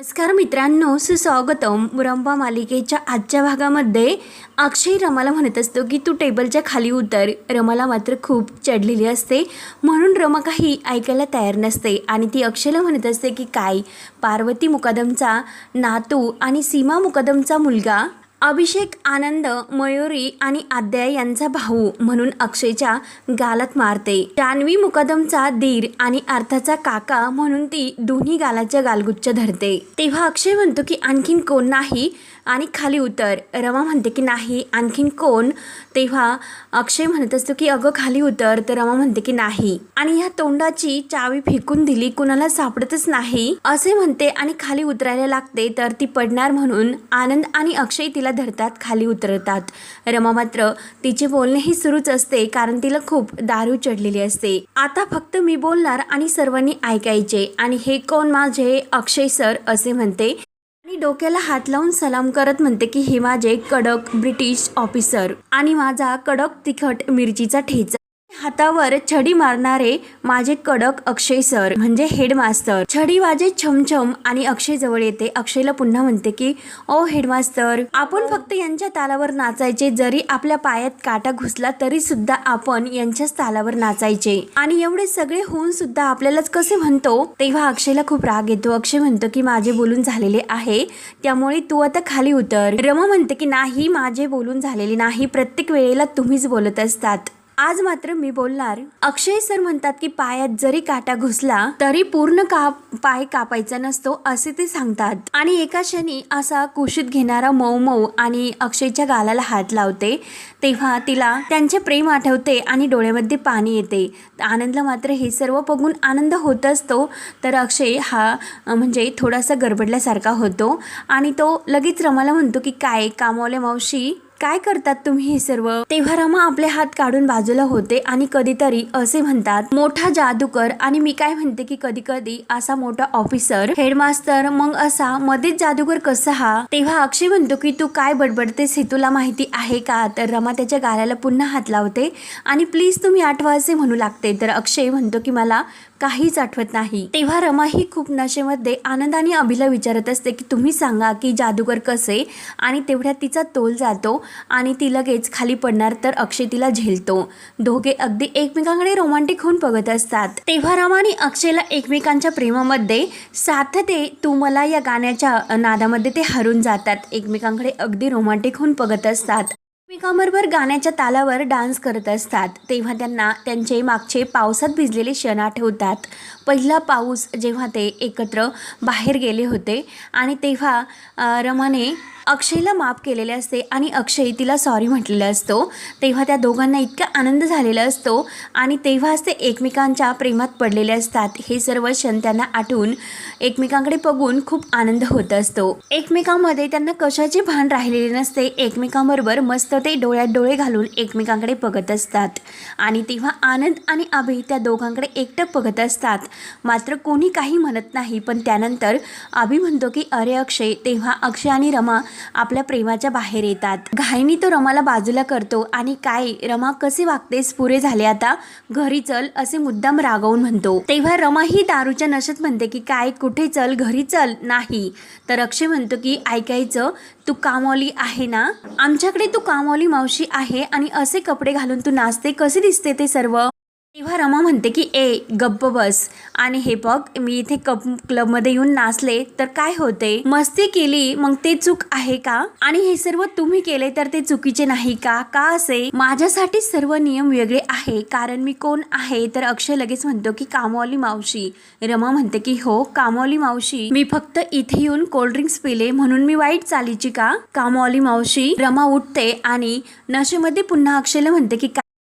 नमस्कार मित्रांनो सुस्वागतम. मुरंबा मालिकेच्या आजच्या भागामध्ये अक्षय रमाला म्हणत असतो की तू टेबलच्या खाली उतर. रमाला मात्र खूप चढलेली असते. म्हणून रमा काही ऐकायला तयार नसते आणि ती अक्षयला म्हणत असते की काय? पार्वती मुकादमचा नातू आणि सीमा मुकादमचा मुलगा अभिषेक आनंद मयुरी आणि आद्या यांचा भाऊ म्हणून अक्षयच्या गालात मारते. जान्हवी मुकदमचा दीर आणि अर्थाचा काका म्हणून ती दोन्ही गालाच्या गालगुच्छ धरते. तेव्हा अक्षय म्हणतो की आणखीन कोण नाही? आणि खाली उतर. रमा म्हणते की नाही आणखीन कोण? तेव्हा अक्षय म्हणत असतो की अगं खाली उतर. तर रमा म्हणते की नाही. आणि ह्या तोंडाची चावी फेकून दिली कुणाला सापडतच नाही. असे म्हणते आणि खाली उतरायला लागते तर ती पडणार म्हणून आनंद आणि अक्षय तिला धरतात खाली उतरतात. रमा मात्र तिचे बोलणेही सुरूच असते कारण तिला खूप दारू चढलेली असते. आता फक्त मी बोलणार आणि सर्वांनी ऐकायचे. आणि हे कोण माझे? अक्षय सर असे म्हणते. मी डोक्याला हात लावून सलाम करत म्हणते की हे माझे कडक ब्रिटिश ऑफिसर आणि माझा कडक तिखट मिरचीचा ठेचा. हातावर छडी मारणारे माझे कडक अक्षय सर म्हणजे हेडमास्तर. छडी वाजे छमछम आणि अक्षय जवळ येते. अक्षयला पुन्हा म्हणते की ओ हेडमास्तर आपण फक्त यांच्या तालावर नाचायचे. जरी आपल्या पायात काटा घुसला तरी सुद्धा आपण यांच्याच तालावर नाचायचे. आणि एवढे सगळे होऊन सुद्धा आपल्यालाच कसे म्हणतो? तेव्हा अक्षयला खूप राग येतो. अक्षय म्हणतो की माझे बोलून झालेले आहे. त्यामुळे तू आता खाली उतर. रमा म्हणते की नाही माझे बोलून झालेले नाही. प्रत्येक वेळेला तुम्हीच बोलत असतात. आज मात्र मी बोलणार. अक्षय सर म्हणतात की पायात जरी काटा घुसला तरी पूर्ण काप पाय कापायचा नसतो असे ते सांगतात. आणि एका क्षणी असा कुशीत घेणारा मऊ मऊ आणि अक्षयच्या गालाला हात लावते. तेव्हा तिला त्यांचे प्रेम आठवते आणि डोळ्यामध्ये पाणी येते. आनंदला मात्र हे सर्व बघून आनंद होत असतो. तर अक्षय हा म्हणजे थोडासा गडबडल्यासारखा होतो. आणि तो लगेच रमाला म्हणतो की काय कामावल्या मावशी? काय करतात तुम्ही हे सर्व? तेव्हा रमा आपले हात काढून बाजूला होते आणि कधीतरी असे म्हणतात मोठा जादूकर. आणि मी काय म्हणते की कधी कधी असा मोठा ऑफिसर हेडमास्टर मग असा मध्येच जादूगर कसा हा? तेव्हा अक्षय म्हणतो की तू काय बडबडतेस हे तुला माहिती आहे का? तर रमा त्याच्या गाल्याला पुन्हा हात लावते आणि प्लीज तुम्ही आठवा असे म्हणू लागते. तर अक्षय म्हणतो की मला काहीच आठवत नाही. तेव्हा रमा ही खूप नशेमध्ये आनंदाने अभिला विचारत असते की तुम्ही सांगा की जादूगर कसे? आणि तेवढ्या तिचा तोल जातो आणि ती लगेच खाली पडणार तर अक्षय तिला झेलतो. दोघे अगदी एकमेकांकडे रोमांटिक होऊन बघत असतात. तेव्हा राम आणि अक्षयला एकमेकांच्या प्रेमामध्ये साथ ते तू मला या गाण्याच्या नादामध्ये ते हरून जातात. एकमेकांकडे अगदी रोमांटिक होऊन बघत असतात. एकमेकांबरोबर गाण्याच्या तालावर डान्स करत असतात. तेव्हा त्यांना त्यांचे मागचे पावसात भिजलेले क्षण आठवतात पहिला पाऊस जेव्हा ते एकत्र बाहेर गेले होते आणि तेव्हा रमाने अक्षयला माफ केलेले असते आणि अक्षय तिला सॉरी म्हटलेला असतो. तेव्हा त्या दोघांना इतका आनंद झालेला असतो आणि तेव्हाच ते एकमेकांच्या प्रेमात पडलेले असतात. हे सर्व क्षण त्यांना आठवून एकमेकांकडे बघून खूप आनंद होत असतो. एकमेकांमध्ये त्यांना कशाचे भान राहिलेले नसते. एकमेकांबरोबर मस्त ते डोळ्यात डोळे घालून एकमेकांकडे बघत असतात. आणि तेव्हा आनंद आणि अभि त्या दोघांकडे एकटक बघत असतात. मात्र कोणी काही म्हणत नाही. पण त्यानंतर अभि म्हणतो की अरे अक्षय तेव्हा अक्षय आणि रमा आपल्या प्रेमाच्या बाहेर येतात. घाईनी तो रमाला बाजूला करतो. आणि काय रमा कसे वागतेस? पुरे झाले आता. घरी चल असे मुद्दाम रागवून म्हणतो. तेव्हा रमा ही दारूच्या नशेत म्हणते की काय कुठे चल? घरी चल. नाही. तर अक्षय म्हणतो की ऐकायचं तू कामवाली आहे ना? आमच्याकडे तू कामवाली मावशी आहे आणि असे कपडे घालून तू नाचते. कसे दिसते ते सर्व? तेव्हा रमा म्हणते की ए गप्प बस आणि हे बघ मी इथे कप क्लबमध्ये येऊन नाचले तर काय होते? मस्ती केली मग ते चूक आहे का? आणि हे सर्व तुम्ही केले तर ते चुकीचे नाही का? का असे? माझ्यासाठी सर्व नियम वेगळे आहे कारण मी कोण आहे? तर अक्षय लगेच म्हणतो की कामवाली मावशी. रमा म्हणते की हो कामवाली मावशी. मी फक्त इथे येऊन कोल्ड्रिंक्स पिले म्हणून मी वाईट चालीची का? कामवाली मावशी. रमा उठते आणि नशेमध्ये पुन्हा अक्षयला म्हणते की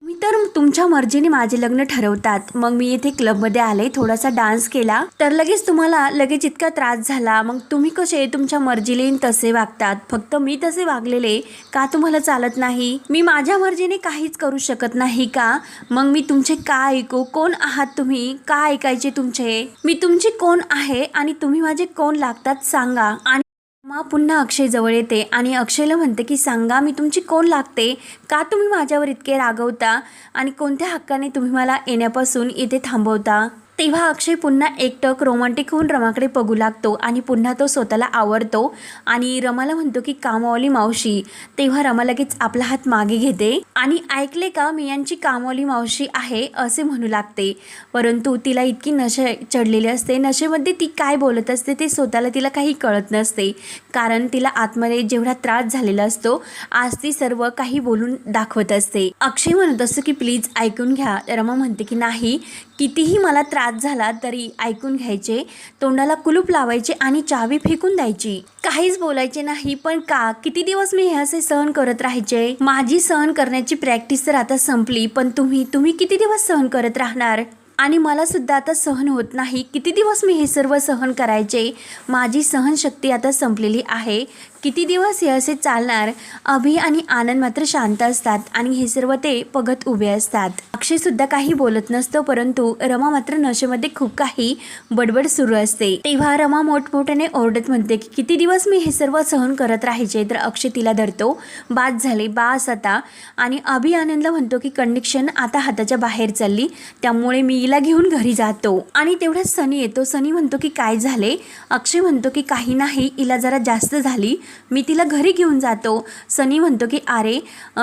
मी तर तुमच्या मर्जीने माझे लग्न ठरवतात. मग मी इथे क्लबमध्ये आले थोडासा डान्स केला. तर लगेच तुम्हाला लगेच इतका त्रास झाला. मग तुम्ही कसे तुमच्या मर्जीने तसे वागतात? फक्त मी तसे वागलेले का तुम्हाला चालत नाही? मी माझ्या मर्जीने काहीच करू शकत नाही का? मग मी तुमचे का ऐकू? कोण आहात तुम्ही? का ऐकायचे तुमचे? मी तुमचे कोण आहे आणि तुम्ही माझे कोण लागतात सांगा. आणि मा पुन्हा अक्षय जवळ येते आणि अक्षयला म्हणते की सांगा मी तुमची कोण लागते? का तुम्ही माझ्यावर इतके रागवता? आणि कोणत्या हक्काने तुम्ही मला येण्यापासून इथे थांबवता? तेव्हा अक्षय पुन्हा एकटक रोमांटिक होऊन रमाकडे बघू लागतो आणि पुन्हा तो स्वतःला आवडतो. आणि रमाला म्हणतो की कामावली मावशी तेव्हा रमा लगेच आपला हात मागे घेते आणि ऐकले का मी यांची कामावली मावशी आहे असे म्हणू लागते. परंतु तिला इतकी नशे चढलेली असते. नशेमध्ये ती काय बोलत असते ते स्वतःला तिला काही कळत नसते. कारण तिला आतमध्ये जेवढा त्रास झालेला असतो आज ती सर्व काही बोलून दाखवत असते. अक्षय म्हणत असतो की प्लीज ऐकून घ्या. रमा म्हणते की नाही कितीही मला त्रास झाला तरी ऐकून घ्यायचे तोंडाला कुलूप लावायचे आणि चावी फेकून द्यायची. काहीच बोलायचे नाही पण का किती दिवस मी हे असे सहन करत राहायचे? माझी सहन करण्याची प्रॅक्टिस तर आता संपली पण तुम्ही तुम्ही किती दिवस सहन करत राहणार? आणि मला सुद्धा आता सहन होत नाही किती दिवस मी हे सर्व सहन करायचे? माझी सहनशक्ती आता संपलेली आहे. किती दिवस हे असे चालणार? अभि आणि आनंद मात्र शांत असतात आणि हे सर्व ते बघत उभे असतात. अक्षय सुद्धा काही बोलत नसतो परंतु रमा मात्र नशेमध्ये खूप काही बडबड सुरू असते. तेव्हा रमा मोठमोठ्याने ओरडत म्हणते की किती दिवस मी हे सर्व सहन करत राहायचे? तर अक्षय तिला धरतो. बाद झाले बास आता. आणि अभि आनंदला म्हणतो की कंडिक्शन आता हाताच्या बाहेर चालली. त्यामुळे मी हिला घेऊन घरी जातो. आणि तेवढ्याच सनी येतो. सनी म्हणतो की काय झाले? अक्षय म्हणतो की काही नाही. हिला जरा जास्त झाली. मी तिला घरी घेऊन जातो. सनी म्हणतो की अरे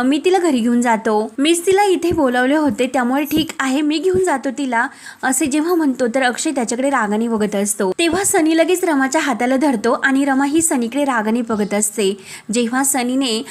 मी तिला घरी घेऊन जातो. मीच तिला इथे बोलावले होते त्यामुळे ठीक आहे मी घेऊन जातो तिला. असे जेव्हा म्हणतो तर अक्षय त्याच्याकडे रागाने बघत असतो. तेव्हा सनी लगेच रमाच्या हाताला धरतो आणि रमा ही सनीकडे रागाने बघत असते. जेव्हा सनीने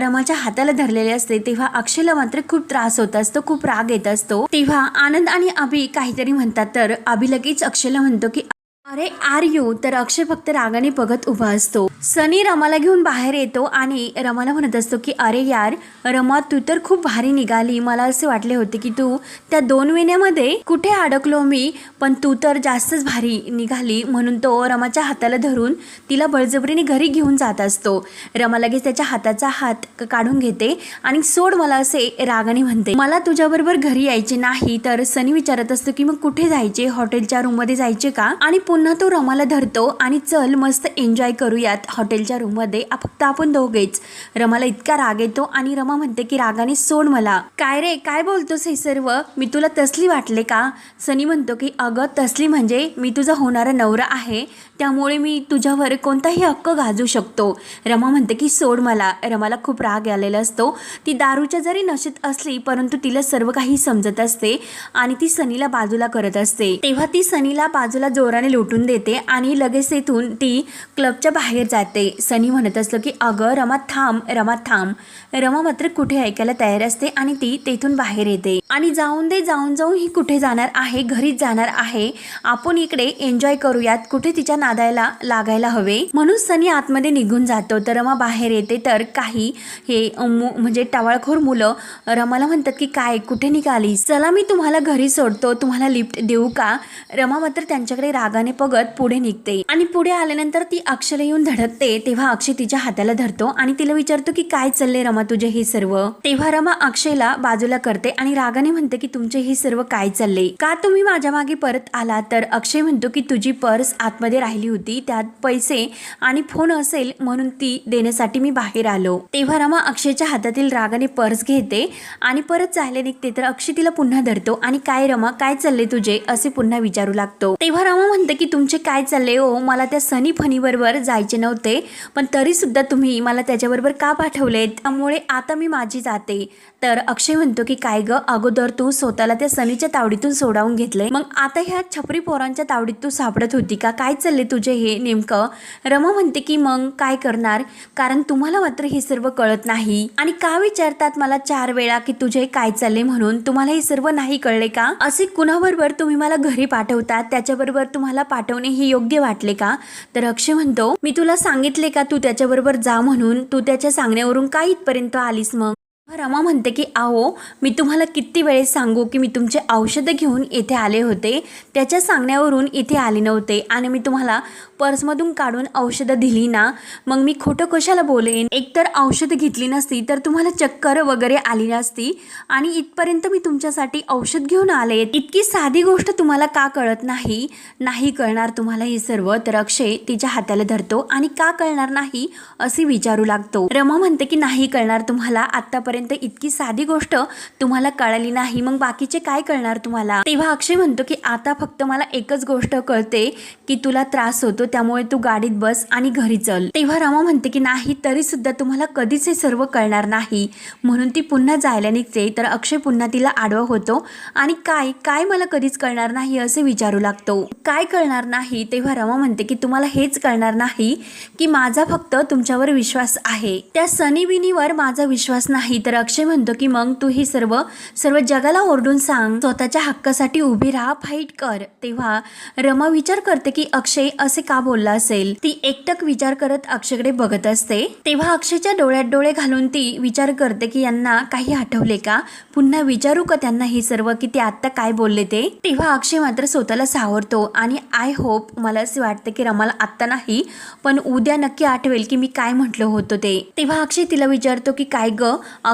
रमाच्या हाताला धरलेले असते तेव्हा अक्षयला मात्र खूप त्रास होत असतो खूप राग येत असतो. तेव्हा आनंद आणि अभि काहीतरी म्हणतात तर अभि लगेच अक्षयला म्हणतो की अरे आर यू? तर अक्षय फक्त रागाने बघत उभा असतो. सनी रमाला घेऊन बाहेर येतो आणि रमाला म्हणत असतो की अरे यार रमा तू तर खूप भारी निघाली. मला असे वाटले होते की तू त्या दोन महिन्यामध्ये कुठे अडकलो मी पण तू तर जास्तच भारी निघाली. म्हणून तो रमाच्या हाताला धरून तिला बळजबरीने घरी घेऊन जात असतो. रमा लगेच त्याच्या हाताचा हात काढून घेते आणि सोड मला असे रागाने म्हणते. मला तुझ्याबरोबर घरी यायचे नाही तर सनी विचारत असतो की मग कुठे जायचे? हॉटेलच्या रूममध्ये जायचे का? आणि पुन्हा तो रमाला धरतो आणि चल मस्त एन्जॉय करूयात हॉटेलच्या रूममध्ये फक्त आपण दोघेच. रमाला इतका राग येतो आणि रमा म्हणते की रागाने सोड मला. काय रे? काय बोलतोस हे सर्व? मी तुला तसली वाटले का? सनी म्हणतो की अगं तसली म्हणजे मी तुझा होणारा नवरा आहे. त्यामुळे मी तुझ्यावर कोणताही हक्क गाजू शकतो. रमा म्हणते की सोड मला. रमाला खूप राग आलेला असतो. ती दारूच्या जरी नशेत असली परंतु तिला सर्व काही समजत असते आणि ती सनीला बाजूला करत असते. तेव्हा ती सनीला बाजूला जोराने लुटून देते आणि लगेच तिथून ती क्लबच्या बाहेर जाते. सनी म्हणत असलो की अगं रमा थांब रमा थांब. रमा मात्र कुठे ऐकायला तयार असते आणि ती तेथून बाहेर येते. आणि जाऊन दे जाऊन जाऊन ही कुठे जाणार आहे घरीच जाणार आहे. आपण इकडे एन्जॉय करूयात. कुठे तिच्या नादायला लागायला हवे? म्हणून सनी आतमध्ये निघून जातो. तर रमा बाहेर येते. तर काही हे म्हणजे टावाळखोर मुलं रमाला म्हणतात की काय कुठे निघाली चला मी तुम्हाला घरी सोडतो. तुम्हाला लिफ्ट देऊ का? रमा मात्र त्यांच्याकडे रागाने पगत पुढे निघते. आणि पुढे आल्यानंतर ती अक्षयला येऊन धडकते तेव्हा अक्षय तिच्या हाताला धरतो आणि तिला विचारतो की काय चालले रमा तुझे हे सर्व? तेव्हा रमा अक्षयला बाजूला करते आणि रागाने म्हणते की तुमचे हे सर्व काय चालले का तुम्ही माझ्या मागे परत आला? तर अक्षय म्हणतो की तुझी पर्स आतमध्ये राहिली होती त्यात पैसे आणि फोन असेल म्हणून ती देण्यासाठी मी बाहेर आलो. तेव्हा रमा अक्षयच्या हातातील रागाने पर्स घेते आणि परत जायला निघते. तर अक्षय तिला पुन्हा धरतो आणि काय रमा काय चालले तुझे? असे पुन्हा विचारू लागतो. तेव्हा रमा म्हणते की की तुमचे काय चालले हो? मला त्या सनी फनीबरोबर जायचे नव्हते. पण तरीसुद्धा तुम्ही मला त्याच्याबरोबर का पाठवले त्यामुळे आता मी माझी जाते. तर अक्षय म्हणतो की काय ग? अगोदर तू स्वतःला त्या सनीच्या तावडीतून सोडावून घेतले मग आता ह्या छपरी पोरांच्या तावडीत तू सापडत होती का? काय चालले तुझे हे नेमकं? रमा म्हणते की मग काय करणार? कारण तुम्हाला मात्र हे सर्व कळत नाही. आणि का विचारतात मला चार वेळा की तुझे काय चालले म्हणून? तुम्हाला हे सर्व नाही कळले का? असे कुणाबरोबर तुम्ही मला घरी पाठवतात? त्याच्याबरोबर तुम्हाला पाठवणे हे योग्य वाटले का? तर अक्षय म्हणतो मी तुला सांगितले का तू त्याच्याबरोबर जा म्हणून? तू त्याच्या सांगण्यावरून का इथपर्यंत आलीस मग? रमा म्हणते की आहो मी तुम्हाला किती वेळेस सांगू की मी तुमचे औषधं घेऊन इथे आले होते. त्याच्या सांगण्यावरून इथे आले नव्हते आणि मी तुम्हाला पर्समधून काढून औषधं दिली ना. मग मी खोटं कशाला बोलेन? एकतर औषधं घेतली नसती तर तुम्हाला चक्कर वगैरे आली नसती. आणि इथपर्यंत मी तुमच्यासाठी औषध घेऊन आले. इतकी साधी गोष्ट तुम्हाला का कळत नाही? नाही कळणार तुम्हाला हे सर्व तर अक्षय तिच्या हाताला धरतो आणि का कळणार नाही असे विचारू लागतो. रमा म्हणते की नाही कळणार तुम्हाला. आतापर्यंत इतकी साधी गोष्ट तुम्हाला कळाली नाही. मग बाकीचे काय कळणार तुम्हाला? तेव्हा अक्षय म्हणतो की आता फक्त मला एकच गोष्ट कळते की तुला त्रास होतो त्यामुळे तू गाडीत बस आणि घरी चल. तेव्हा रमा म्हणते की नाही तरी सुद्धा तुम्हाला कधीच हे सर्व कळणार नाही. म्हणून ती पुन्हा जायला निघते. तर अक्षय पुन्हा तिला आडवा होतो. आणि काय? काय मला कधीच कळणार नाही असे विचारू लागतो. काय कळणार नाही? तेव्हा रमा म्हणते की तुम्हाला हेच कळणार नाही की माझा फक्त तुमच्यावर विश्वास आहे. त्या सनी बिनीवर माझा विश्वास नाही. तर अक्षय म्हणतो की मग तू हे सर्व सर्व जगाला ओरडून सांग. स्वतःच्या हक्कासाठी उभी राहा फाईट कर. तेव्हा रमा विचार करते की अक्षय असे का बोलला असेल? ती एकटक विचार करत अक्षयकडे बघत असते. तेव्हा अक्षयच्या डोळ्यात डोळे घालून ती विचार करते की यांना काही आठवले का? पुन्हा विचारू का त्यांना हे सर्व की ते आत्ता काय बोलले ते? तेव्हा अक्षय मात्र स्वतःला सावरतो आणि आय होप मला असे वाटते की रमाला आत्ता नाही पण उद्या नक्की आठवेल की मी काय म्हटलं होतं ते. तेव्हा अक्षय तिला विचारतो की काय ग?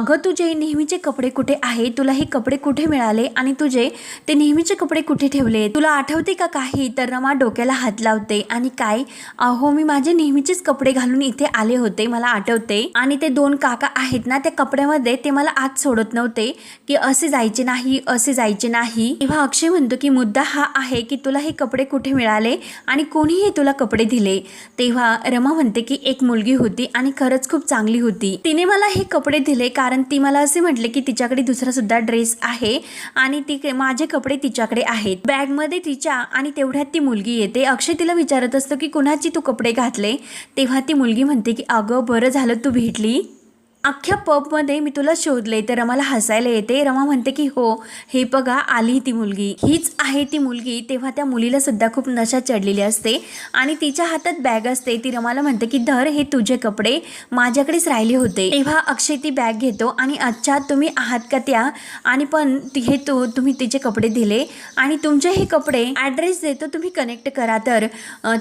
अगं तुझे नेहमीचे कपडे कुठे आहे तुला हे कपडे कुठे मिळाले? आणि तुझे ते नेहमीचे कपडे कुठे ठेवले? तुला आठवते का काही? तर रमा डोक्याला हात लावते. आणि काय? अहो मी माझे नेहमीचेच कपडे घालून इथे आले होते मला आठवते. आणि ते दोन काका आहेत ना त्या कपड्यामध्ये ते मला आत सोडत नव्हते की असे जायचे नाही असे जायचे नाही. तेव्हा अक्षय म्हणतो की मुद्दा हा आहे की तुला हे कपडे कुठे मिळाले आणि कोणीही तुला कपडे दिले? तेव्हा रमा म्हणते की एक मुलगी होती आणि खरंच खूप चांगली होती. तिने मला हे कपडे दिले कारण कारण ती मला असे म्हटले की तिच्याकडे दुसरा सुद्धा ड्रेस आहे आणि ती माझे कपडे तिच्याकडे आहेत. बॅगमध्ये तिच्या आणि तेवढ्यात ती मुलगी येते. अक्षय तिला विचारत असतो की कुणाची तू कपडे घातले? तेव्हा ती मुलगी म्हणते की अगं बरं झालं तू भेटली. अख्ख्या पबमध्ये मी तुला शोधले तर रमाला हसायला येते. रमा म्हणते की हो हे बघा आली ती मुलगी. हीच आहे ती मुलगी. तेव्हा त्या मुलीला सुद्धा खूप नशा चढलेली असते आणि तिच्या हातात बॅग असते. ती रमाला म्हणते की धर हे तुझे कपडे माझ्याकडेच राहिले होते. तेव्हा अक्षय ती बॅग घेतो आणि अच्छा तुम्ही आहात का त्या? आणि पण हे तू तुम्ही तिचे कपडे दिले आणि तुमचे हे कपडे ॲड्रेस देतो तुम्ही कनेक्ट करा. तर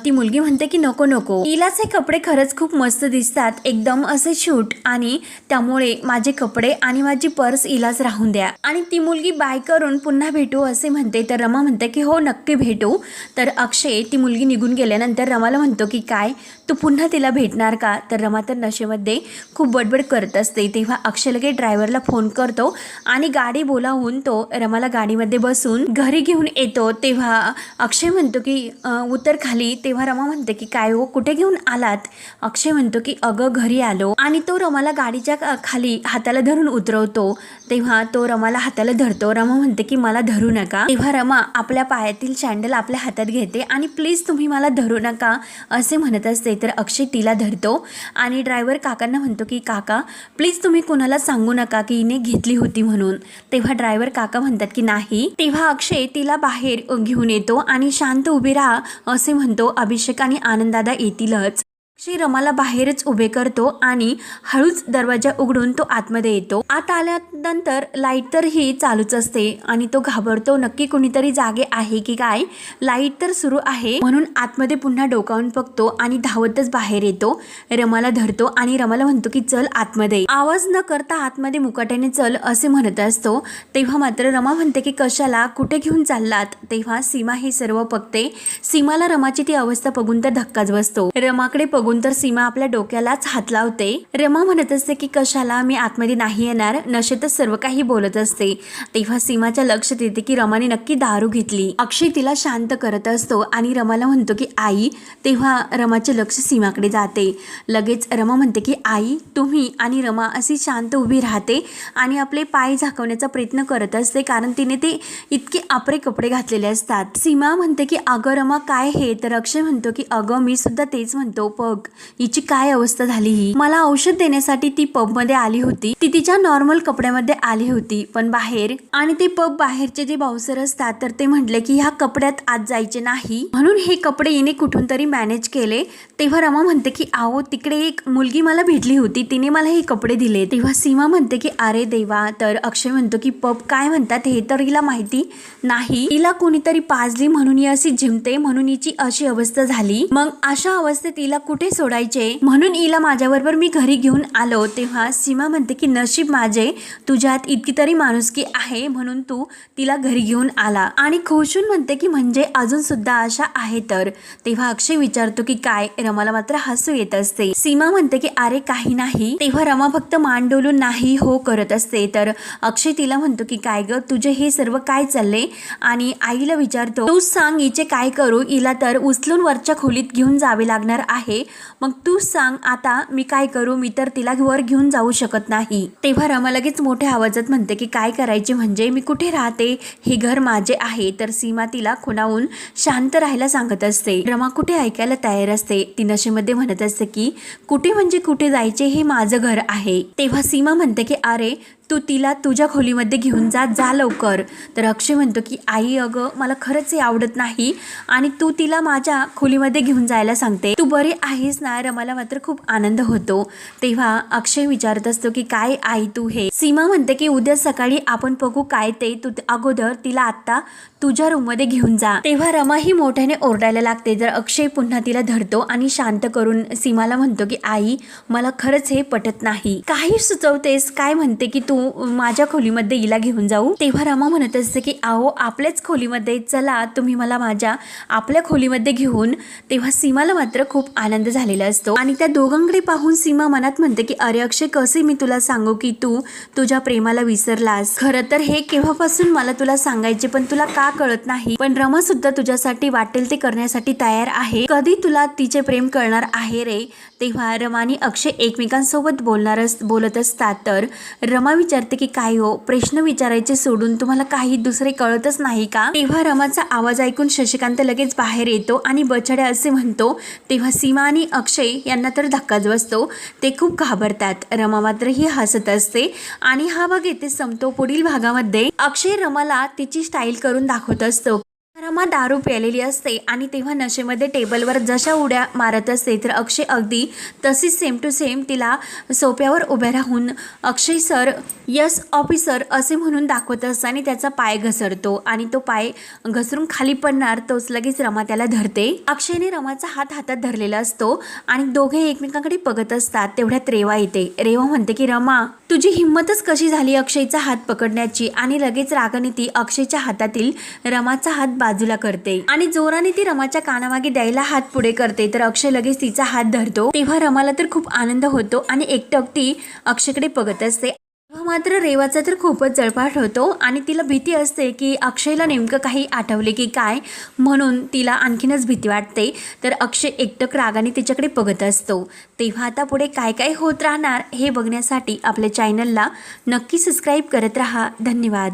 ती मुलगी म्हणते की नको नको. तिलाच हे कपडे खरंच खूप मस्त दिसतात. एकदम असे शूट आणि त्यामुळे माझे कपडे आणि माझी पर्स इलाज राहून द्या. आणि ती मुलगी बाय करून पुन्हा भेटू असे म्हणते तर रमा म्हणते की हो नक्की भेटू. तर अक्षय ती मुलगी निघून गेल्यानंतर रमाला म्हणतो की काय तू पुन्हा तिला भेटणार का? तर रमा तर नशेमध्ये खूप बडबड करत असते. तेव्हा अक्षय लगेच ड्रायव्हरला फोन करतो आणि गाडी बोलावून तो रमाला गाडीमध्ये बसून घरी घेऊन येतो. तेव्हा अक्षय म्हणतो की उतर खाली. तेव्हा रमा म्हणते की काय हो कुठे घेऊन आलात? अक्षय म्हणतो की अगं घरी आलो. आणि तो रमाला गाडी अ, खाली हाताला धरून उतरवतो तेव्हा तो रमाला हाताला धरतो. रमा म्हणते की मला धरू नका. तेव्हा रमा आपल्या पायातील सँडल आपल्या हातात घेते आणि प्लीज तुम्ही मला धरू नका असे म्हणत असते. तर अक्षय तिला धरतो आणि ड्रायव्हर काकांना म्हणतो की काका प्लीज तुम्ही कोणाला सांगू नका की हिने घेतली होती म्हणून. तेव्हा ड्रायव्हर काका म्हणतात की नाही. तेव्हा अक्षय तिला बाहेर घेऊन येतो आणि शांत उभी राहा असे म्हणतो अभिषेक आणि आनंदादा येतीलच. श्री रमाला बाहेरच उभे करतो आणि हळूच दरवाजा उघडून तो आतमध्ये येतो. आत आल्यानंतर लाइट तर ही चालूच असते आणि तो घाबरतो. नक्की कुणीतरी जागे आहे की काय? लाइट तर सुरू आहे. म्हणून आतमध्ये पुन्हा डोकावून बघतो आणि धावतच बाहेर येतो. रमाला धरतो आणि रमाला म्हणतो की चल आतमध्ये. आवाज न करता आतमध्ये मुकाट्याने चल असे म्हणत असतो. तेव्हा मात्र रमा म्हणते की कशाला? कुठे घेऊन चाललात? तेव्हा सीमा हे सर्व बघते. सीमाला रमाची ती अवस्था बघून तर धक्काच बसतो. रमाकडे बघून तर सीमा आपल्या डोक्यालाच हात लावते. रमा म्हणत असते की कशाला? मी आतमध्ये नाही येणार. नशेतच सर्व काही बोलत असते. तेव्हा सीमाच्या लक्षात येते की रमाने नक्की दारू घेतली. अक्षय तिला शांत करत असतो आणि रमाला म्हणतो की आई. तेव्हा रमाचे लक्ष सीमाकडे जाते. लगेच रमा म्हणते की आई तुम्ही आणि रमा अशी शांत उभी राहते आणि आपले पाय झाकवण्याचा प्रयत्न करत असते कारण तिने ते इतके आपरे कपडे घातलेले असतात. सीमा म्हणते की अगं रमा काय हे? तर अक्षय म्हणतो की अगं मी सुद्धा तेच म्हणतो. पग हिची काय अवस्था झाली ही? मला औषध देण्यासाठी ती पबमध्ये आली होती. ती तिच्या नॉर्मल कपड्यामध्ये आली होती. पण बाहेर आणि ते पब बाहेरचे जे बाउसर असतात तर ते म्हटले की ह्या कपड्यात आत जायचे नाही. म्हणून हे कपडे हिने कुठून तरी मॅनेज केले. तेव्हा रमा म्हणते की आहो तिकडे एक मुलगी मला भेटली होती. तिने मला हे कपडे दिले. तेव्हा सीमा म्हणते की अरे देवा. तर अक्षय म्हणतो की पब काय म्हणतात? हे तर हिला माहिती नाही. हिला कोणीतरी पाजली म्हणून ही अशी झिमते म्हणून हिची अशी अवस्था झाली. मग अशा अवस्थेत हिला कुठे नाही सोडायचे. म्हणून हिला माझ्याबरोबर मी घरी घेऊन आलो. तेव्हा सीमा म्हणते की नशीब माझे. तुझ्यात इतकी तरी माणुसकी आहे. म्हणून तू तिला घरी घेऊन आला. आणि खुशून म्हणते की म्हणजे अजून सुद्धा आशा आहे तर. तेव्हा अक्षय विचारतो की काय? रमाला मात्र हसू येत असते. सीमा म्हणते की अरे काही नाही. तेव्हा रमा फक्त मान डोलून नाही हो करत असते. तर अक्षय तिला म्हणतो की काय ग? तुझे हे सर्व काय चालले? आणि आईला विचारतो तू सांग हिचे काय करू? हिला तर उचलून वरच्या खोलीत घेऊन जावे लागणार आहे. मग तू सांग आता मी काय करू? मी तर तिला वर घेऊन जाऊ शकत नाही. तेव्हा रमा लगेच मोठ्या आवाजात म्हणते की काय करायचे? म्हणजे मी कुठे राहते? हे घर माझे आहे. तर सीमा तिला खुणावून शांत राहायला सांगत असते. रमा कुठे ऐकायला तयार असते? ती नशेमध्ये म्हणत असते की कुठे म्हणजे कुठे जायचे? हे माझं घर आहे. तेव्हा सीमा म्हणते की अरे तू तिला तुझ्या खोलीमध्ये घेऊन जा जा लवकर. तर अक्षय म्हणतो की आई अगं मला खरंच हे आवडत नाही आणि तू तिला माझ्या खोलीमध्ये घेऊन जायला सांगते. तू बरी आहेस ना रमाला मात्र खूप आनंद होतो. तेव्हा अक्षय विचारत असतो की काय आई तू हे? सीमा म्हणते की उद्या सकाळी आपण बघू काय ते. तू अगोदर तिला आत्ता तुझ्या रूममध्ये घेऊन जा. तेव्हा रमा ही मोठ्याने ओरडायला लागते. जर अक्षय पुन्हा तिला धरतो आणि शांत करून सीमाला म्हणतो की आई मला खरंच हे पटत नाही. काही सुचवतेस? काय म्हणते की तू माझ्या खोलीमध्ये हिला घेऊन जाऊ? तेव्हा रमा म्हणत असते की आहो आपल्याच खोलीमध्ये चला तुम्ही मला माझ्या आपल्या खोलीमध्ये घेऊन. तेव्हा सीमाला मात्र खूप आनंद झालेला असतो. आणि त्या दोघांकडे पाहून सीमा मनात म्हणते की अरे अक्षय कसे मी तुला सांगू की तू तुझ्या प्रेमाला विसरलास? खरं तर हे केव्हापासून मला तुला सांगायचे? पण तुला का कळत नाही पण रमा सुद्धा तुझ्यासाठी वाटेल ते करण्यासाठी तयार आहे. कधी तुला तिचे प्रेम कळणार आहे रे? तेव्हा रमा आणि अक्षय एकमेकांसोबत बोलणार अस- बोलत असतात. तर रमा विचारते की काय हो? प्रश्न विचारायचे सोडून तुम्हाला काही दुसरे कळतच नाही का? तेव्हा रमाचा आवाज ऐकून शशिकांत लगेच बाहेर येतो आणि बछड्या असे म्हणतो तेव्हा सीमा आणि अक्षय यांना तर धक्काच बसतो. ते खूप घाबरतात. रमा मात्र ही हसत असते. आणि हा भाग येथे संपतो पुढील भागामध्ये. अक्षय रमाला तिची स्टाईल करून दाखवत असतो रमा दारू प्यालेली असते आणि तेव्हा नशेमध्ये टेबलवर जशा उड्या मारत असते तर अक्षय अगदी तशीच सेम टू सेम तिला सोप्यावर उभ्या राहून अक्षय सर यस ऑफिसर असे म्हणून दाखवत असतं आणि त्याचा पाय घसरतो आणि तो पाय घसरून खाली पडणार तोच लगेच रमा त्याला धरते. अक्षयने रमाचा हात हातात धरलेला असतो आणि दोघे एकमेकांकडे बघत असतात तेवढ्यात रेवा येते. रेवा म्हणते की रमा तुझी हिंमतच कशी झाली अक्षयचा हात पकडण्याची? आणि लगेच रागणी ती अक्षयच्या हातातील रमाचा हात बाजूला करते. आणि जोराने ती रमाच्या कानामागे द्यायला हात पुढे करते. तर अक्षय लगेच तिचा हात धरतो. तेव्हा रमाला तर खूप आनंद होतो आणि एकटक ती अक्षयकडे बघत असते. तेव्हा मात्र रेवाचा तर खूपच जळपाट होतो आणि तिला भीती असते की अक्षयला नेमकं काही आठवले की काय म्हणून तिला आणखीनच भीती वाटते. तर अक्षय एकटक रागाने तिच्याकडे बघत असतो. तेव्हा आता पुढे काय काय होत राहणार हे बघण्यासाठी आपल्या चॅनलला नक्की सबस्क्राईब करत राहा. धन्यवाद.